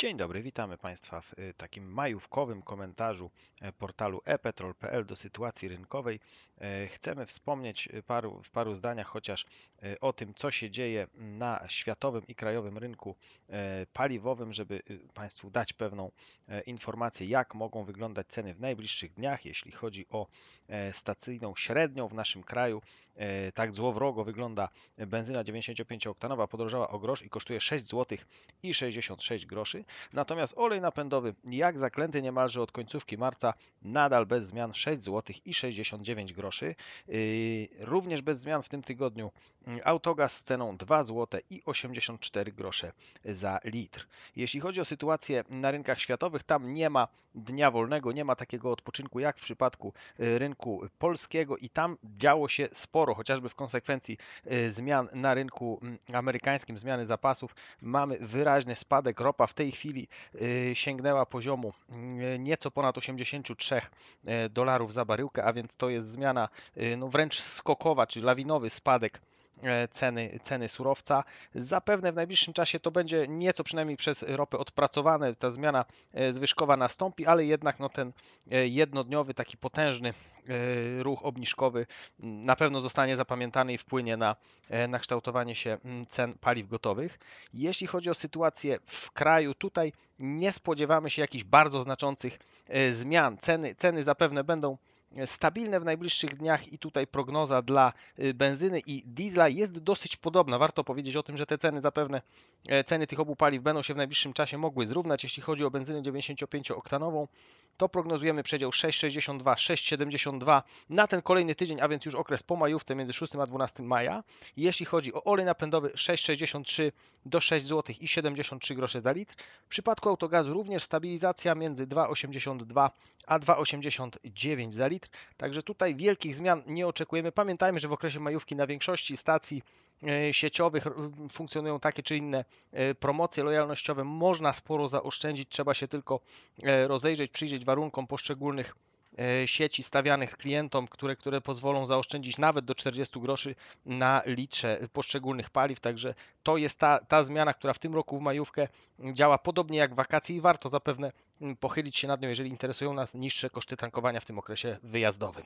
Dzień dobry, witamy Państwa w y, takim majówkowym komentarzu e, portalu epetrol.pl do sytuacji rynkowej. E, chcemy wspomnieć y, paru, w paru zdaniach chociaż y, o tym, co się dzieje na światowym i krajowym rynku e, paliwowym, żeby Państwu dać pewną informację, jak mogą wyglądać ceny w najbliższych dniach, jeśli chodzi o stacyjną średnią w naszym kraju. Tak złowrogo wygląda benzyna 95-oktanowa, podrożała o grosz i kosztuje 6 zł i 66 groszy. Natomiast olej napędowy, jak zaklęty niemalże od końcówki marca, nadal bez zmian 6 zł i 69 groszy. Yy, Również bez zmian w tym tygodniu yy, autogaz z ceną 2 zł i 84 grosze za litr. Jeśli chodzi o sytuację na rynkach światowych, tam nie ma dnia wolnego, nie ma takiego odpoczynku jak w przypadku yy, rynku polskiego i tam działo się sporo, chociażby w konsekwencji zmian na rynku mm, amerykańskim, zmiany zapasów. Mamy wyraźny spadek. Ropa w tej chwili y, sięgnęła poziomu y, nieco ponad 83 y, dolarów za baryłkę, a więc to jest zmiana no wręcz skokowa, czy lawinowy spadek ceny, ceny surowca. Zapewne w najbliższym czasie to będzie nieco przynajmniej przez ropę odpracowane, ta zmiana zwyżkowa nastąpi, ale jednak no ten jednodniowy, taki potężny ruch obniżkowy na pewno zostanie zapamiętany i wpłynie na, e, na kształtowanie się cen paliw gotowych. Jeśli chodzi o sytuację w kraju, tutaj nie spodziewamy się jakichś bardzo znaczących e, zmian. Ceny, ceny zapewne będą e, stabilne w najbliższych dniach i tutaj prognoza dla e, benzyny i diesla jest dosyć podobna. Warto powiedzieć o tym, że te ceny zapewne, e, ceny tych obu paliw będą się w najbliższym czasie mogły zrównać. Jeśli chodzi o benzynę 95-oktanową, to prognozujemy przedział 6,62, 6,72 na ten kolejny tydzień, a więc już okres po majówce między 6 a 12 maja. Jeśli chodzi o olej napędowy 6,63 do 6 zł i 73 grosze za litr. W przypadku autogazu również stabilizacja między 2,82 a 2,89 za litr. Także tutaj wielkich zmian nie oczekujemy. Pamiętajmy, że w okresie majówki na większości stacji e, sieciowych funkcjonują takie czy inne e, promocje lojalnościowe. Można sporo zaoszczędzić, trzeba się tylko e, rozejrzeć, przyjrzeć warunkom poszczególnych sieci stawianych klientom, które, które pozwolą zaoszczędzić nawet do 40 groszy na litrze poszczególnych paliw. Także to jest ta, ta zmiana, która w tym roku w majówkę działa podobnie jak wakacje i warto zapewne pochylić się nad nią, jeżeli interesują nas niższe koszty tankowania w tym okresie wyjazdowym.